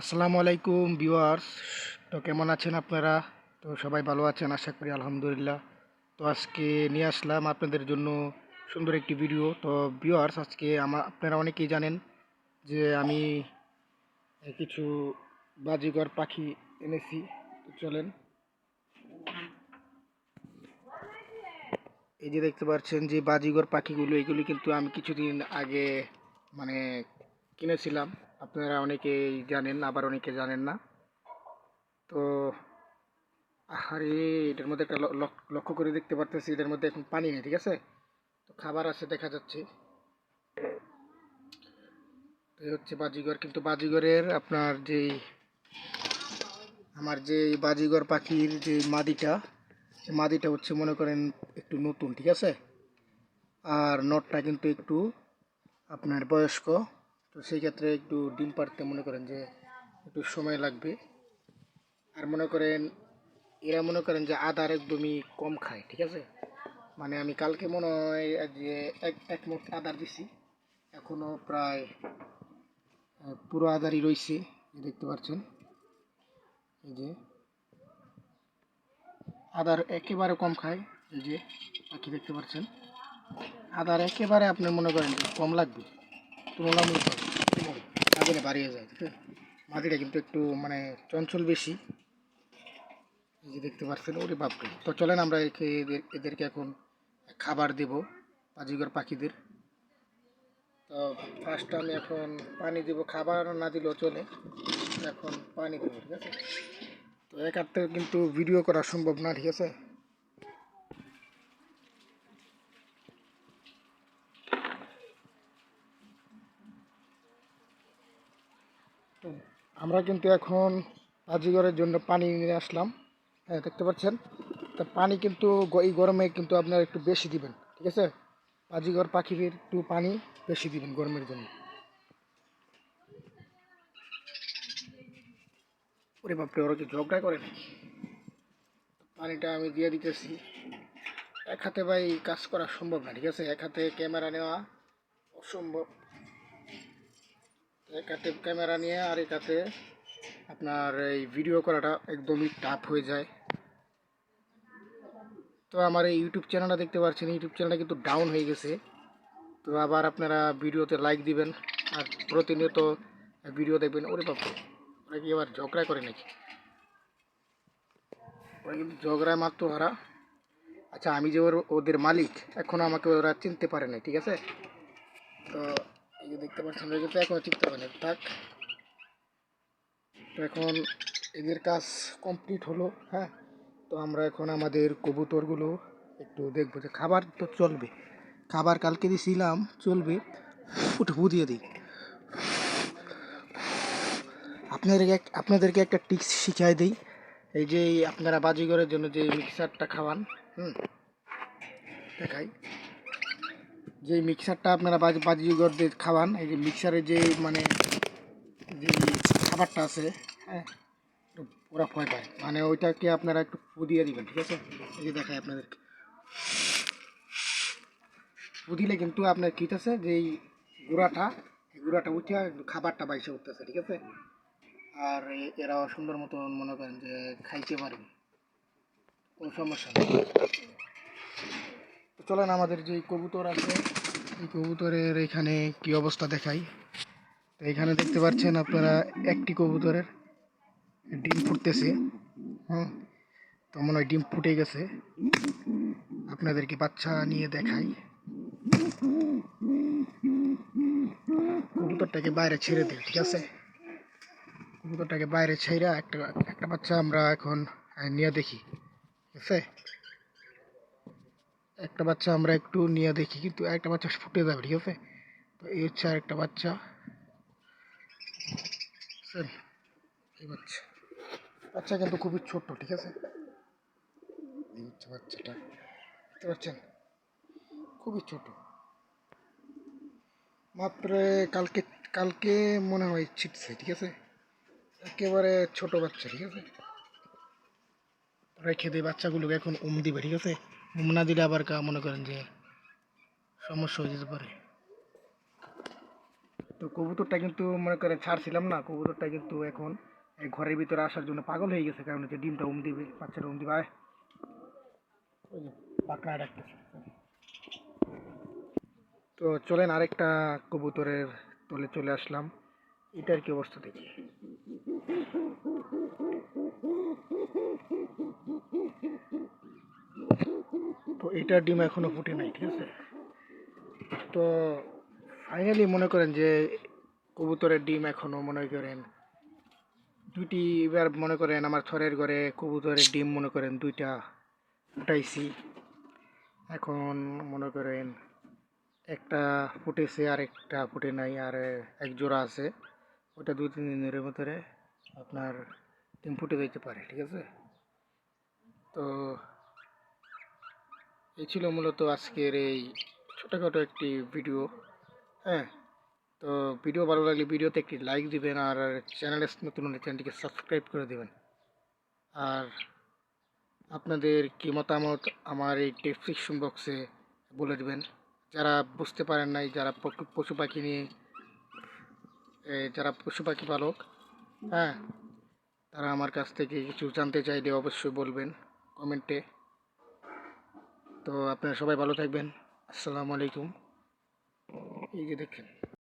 আসসালামু আলাইকুম ভিউয়ার্স। তো কেমন আছেন আপনারা? তো সবাই ভালো আছেন, আশা করি আলহামদুলিল্লাহ। তো আজকে নিয়ে আসলাম আপনাদের জন্য সুন্দর একটি ভিডিও। তো ভিউয়ার্স, আজকে আমার আপনারা অনেকেই জানেন যে আমি কিছু বাজিগর পাখি এনেছি। চলেন। এই যে দেখতে পাচ্ছেন যে বাজিগর পাখিগুলো, এগুলি কিন্তু আমি কিছুদিন আগে মানে কিনেছিলাম। আপনারা অনেকেই জানেন, আবার অনেকে জানেন না। তো আরে এটার মধ্যে একটা লক্ষ্য করে দেখতে পারতেছি, এটার মধ্যে এখন পানি নেই, ঠিক আছে? তো খাবার আছে, দেখা যাচ্ছে। তো হচ্ছে বাজিগর, কিন্তু বাজিগরের আপনার যেই, আমার যে এই বাজিগর পাখির যে মাদিটা, সে মাদিটা হচ্ছে, মনে করেন, একটু নতুন, ঠিক আছে? আর নটটা কিন্তু একটু আপনার বয়স্ক। তো সেই ক্ষেত্রে একটু ডিম পাড়তে মনে করেন যে একটু সময় লাগবে। আর মনে করেন, এরা মনে করেন যে আদার একদমই কম খায়, ঠিক আছে? মানে আমি কালকে মনে হয় যে এক এক মুঠ আদার দিছি। এখনও প্রায় পুরো আদারই রয়েছে দেখতে পাচ্ছেন। এই যে, আদার একেবারে কম খায়, এই যে পাখি দেখতে পাচ্ছেন। আদার একেবারে আপনার মনে করেন কম লাগবে তুলনামূলক আগুনে বাড়িয়ে যায়। ঠিক আছে মাটিটা কিন্তু একটু মানে চঞ্চল বেশি। যে দেখতে পাচ্ছেন, ওরে বাপরে। তো চলেন আমরা একে এদের, এদেরকে এখন খাবার দেব বাজিগর পাখিদের। তো ফার্স্ট আমি এখন পানি দেব, খাবার না দিলেও চলে। এখন পানি দেবো, ঠিক আছে? তো এক কিন্তু ভিডিও করা সম্ভব না, ঠিক আছে তো আমরা কিন্তু এখন বাজিগরের জন্য পানি নিয়ে আসলাম। হ্যাঁ দেখতে পাচ্ছেন? তা পানি কিন্তু এই গরমে কিন্তু আপনার একটু বেশি দিবেন, ঠিক আছে? বাজিগর পাখির একটু পানি বেশি দিবেন গরমের জন্য। ওরে বাপরে, ওরা কি ঝগড়া করে পানিটা আমি দিয়ে দিতেছি। এক হাতে ভাই কাজ করা সম্ভব না, ঠিক আছে? এক হাতে ক্যামেরা নেওয়া অসম্ভব। এক ক্যামেরা নিয়ে আর এক আপনার এই ভিডিও করাটা একদমই টাফ হয়ে যায়। তো আমার এই ইউটিউব চ্যানেলটা দেখতে পাচ্ছেন ইউটিউব চ্যানেলটা কিন্তু ডাউন হয়ে গেছে। তো আবার আপনারা ভিডিওতে লাইক দিবেন আর প্রতিনিয়ত ভিডিও দেখবেন। ওরে বাপ ওরা কি আবার ঝগড়া করে নাকি? ওরা কিন্তু ঝগড়ায় মাত্র ওরা। আচ্ছা আমি যে ওর, ওদের মালিক এখনও আমাকে ওরা চিনতে পারে না ঠিক আছে? দেখতে পাচ্ছেন কিন্তু এখনও চিনতে পারে না থাক। তো এখন এদের কাজ কমপ্লিট হলো হ্যাঁ? তো আমরা এখন আমাদের কবুতরগুলো একটু দেখব যে খাবার তো চলবে। খাবার কালকে দিয়েছিলাম চলবে। উঠে ফু দিয়ে দিই। আপনাদেরকে আপনাদেরকে একটা টিক্স শিখাই দিই। এই যে আপনারা বাজিগরের জন্য যে মিক্সারটা খাওয়ান, হুম? দেখাই। যে মিক্সারটা আপনারা বাজি, বাজিগরদের খাওয়ান, এই যে মিক্সারে যে মানে যে খাবারটা আছে হ্যাঁ ওরা ভয় পায়। মানে ওইটাকে আপনারা একটু ফু দিয়ে দিবেন, ঠিক আছে? এই যে দেখায় আপনাদেরকে। ফু দিলে কিন্তু আপনার কী আছে যে এই গুঁড়াটা এই গুঁড়াটা উঠে খাবারটা বাইসে উঠতেছে, ঠিক আছে? আর এ- এরাও সুন্দর মতন মনে করেন যে খাইতে পারবে কোনো সমস্যা নেই। তো চলেন, আমাদের যে কবুতর আছে, এই কবুতরের এখানে কি অবস্থা দেখাই। তো এখানে দেখতে পাচ্ছেন আপনারা একটি কবুতরের ডিম ফুটতেছে, হুম? তো মনে হয় ডিম ফুটে গেছে। আপনাদেরকে বাচ্চা নিয়ে দেখাই। কবুতরটাকে বাইরে ছেড়ে দিই, ঠিক আছে? কবুতরটাকে বাইরে ছেড়ে একটা একটা বাচ্চা আমরা এখন নিয়ে দেখি, ঠিক আছে? একটা বাচ্চা আমরা একটু নিয়ে দেখি, কিন্তু একটা বাচ্চা ফুটে যাবে, ঠিক আছে? তো এই হচ্ছে আর একটা বাচ্চা? এই বাচ্চা। বাচ্চা কিন্তু খুবই ছোট্ট ঠিক আছে? এই হচ্ছে বাচ্চাটা। দেখতে পাচ্ছেন? খুবই ছোট। মাত্র কালকে কালকে মনে হয় ছিটছে, ঠিক আছে? একেবারে ছোট বাচ্চা, ঠিক আছে? রেখে দিয়ে বাচ্চাগুলোকে এখন উম দিবে, ঠিক আছে? উম না দিলে আবার কা মনে করেন যে সমস্যা হয়ে যেতে পারে। তো কবুতরটা কিন্তু মনে করেন ছাড়ছিলাম না, কবুতরটা কিন্তু এখন ঘরের ভিতরে আসার জন্য পাগল হয়ে গেছে, কারণ হচ্ছে ডিমটা উম দিবে, বাচ্চাটা উম দিবে, আয়। ওই যে পাকনা ডাকতেছে তো চলেন আরেকটা কবুতরের তলে চলে আসলাম। এটার কি অবস্থা দেখি। তো এটার ডিম এখনও ফুটে নাই, ঠিক আছে? তো ফাইনালি মনে করেন যে কবুতরের ডিম এখনও মনে করেন দুইটি, এবার মনে করেন আমার থরের ঘরে কবুতরের ডিম মনে করেন দুইটা ফুটাইছি। এখন মনে করেন একটা ফুটেছে আর একটা ফুটে নাই, আর এক জোড়া আছে। ওটা দুই তিন দিনের ভিতরে আপনার ডিম ফুটে যেতে পারে, ঠিক আছে? তো এই ছিল মূলত আজকের এই ছোটোখাটো একটি ভিডিও হ্যাঁ? তো ভিডিও ভালো লাগলে ভিডিওতে একটি লাইক দিবেন আর চ্যানেলে নতুন চ্যানেলটিকে সাবস্ক্রাইব করে দেবেন। আর আপনাদের কি মতামত আমার এই ডেসক্রিপশন বক্সে বলে দেবেন। যারা বুঝতে পারেন নাই, যারা পশু পাখি নিয়ে যারা পশু পাখি পালক হ্যাঁ? তারা আমার কাছ থেকে কিছু জানতে চাইলে অবশ্যই বলবেন। কমেন্টে। তো আপনারা সবাই ভালো থাকবেন। আসসালামু আলাইকুম। এই যে দেখেন।